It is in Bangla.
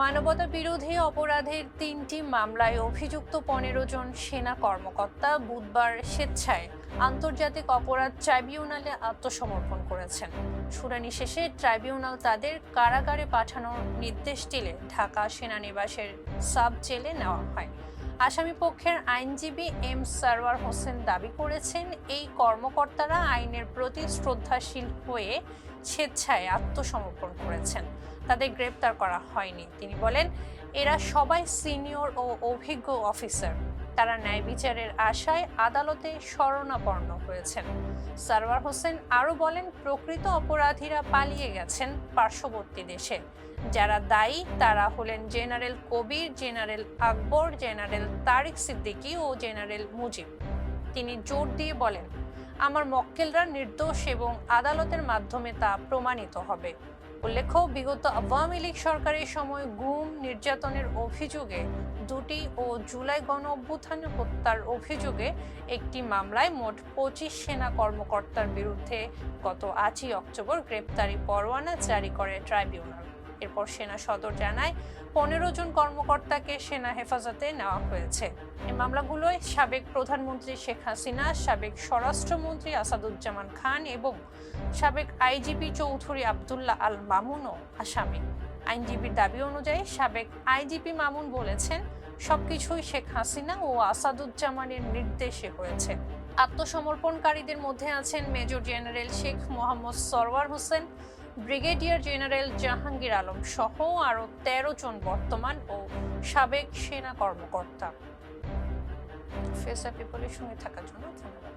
মানবতা বিরোধী অপরাধের তিনটি মামলায় অভিযুক্ত পনেরো জন সেনা কর্মকর্তা বুধবার স্বেচ্ছায় আন্তর্জাতিক অপরাধ ট্রাইব্যুনালে আত্মসমর্পণ করেছেন। শুনানি শেষে ট্রাইব্যুনাল তাদের কারাগারে পাঠানোর নির্দেশ দিলে ঢাকা সেনানিবাসের সাব জেলে নেওয়া হয়। আসামি পক্ষের আইনজীবী এম সারওয়ার হোসেন দাবি করেছেন, এই কর্মকর্তারা আইনের প্রতি শ্রদ্ধাশীল হয়ে স্বেচ্ছায় আত্মসমর্পণ করেছেন। তাদের গ্রেপ্তার করা হয়নি। তিনি বলেন, এরা সবাই সিনিয়র ও অভিজ্ঞ অফিসার। তারা ন্যায় বিচারের আশায় আদালতে শরণাপন্ন হয়েছেন। সারওয়ার হোসেন আরও বলেন, প্রকৃত অপরাধীরা পালিয়ে গেছেন পার্শ্ববর্তী দেশে। যারা দায়ী, তারা হলেন general Kabir, general Akbar, general Tariq Siddiqui ও জেনারেল মুজিব। তিনি জোর দিয়ে বলেন আমার মক্কেলরা নির্দোষ এবং আদালতের মাধ্যমে তা প্রমাণিত হবে। উল্লেখ্য, বিগত আওয়ামী লীগ সরকারের সময় গুম নির্যাতনের অভিযোগে দুটি ও জুলাই গণ অভ্যুত্থান হত্যার অভিযোগে একটি মামলায় মোট পঁচিশ সেনা কর্মকর্তার বিরুদ্ধে গত আটই অক্টোবর গ্রেপ্তারি পরোয়ানা জারি করে ট্রাইব্যুনাল। এরপর সেনা সদর জানায় পনেরো জন কর্মকর্তাকে সেনা হেফাজতে নেওয়া হয়েছে। এই মামলাগুলোয় সাবেক প্রধানমন্ত্রী শেখ হাসিনা, সাবেক স্বরাষ্ট্রমন্ত্রী আসাদুজ্জামান খান এবং সাবেক আইজিপি চৌধুরী আবদুল্লাহ আল মামুনও আসামি। আইনজীবীর দাবি অনুযায়ী সাবেক আইজিপি মামুন বলেছেন, সবকিছুই শেখ হাসিনা ও আসাদুজ্জামানের নির্দেশে হয়েছে। আত্মসমর্পণকারীদের মধ্যে আছেন major general Sheikh Mohammad Sarwar Hossain brigadier general Jahangir Alam সহ আরও তেরো জন বর্তমান ও সাবেক সেনা কর্মকর্তা। ফেসা পিপলের সঙ্গে থাকার জন্য ধন্যবাদ।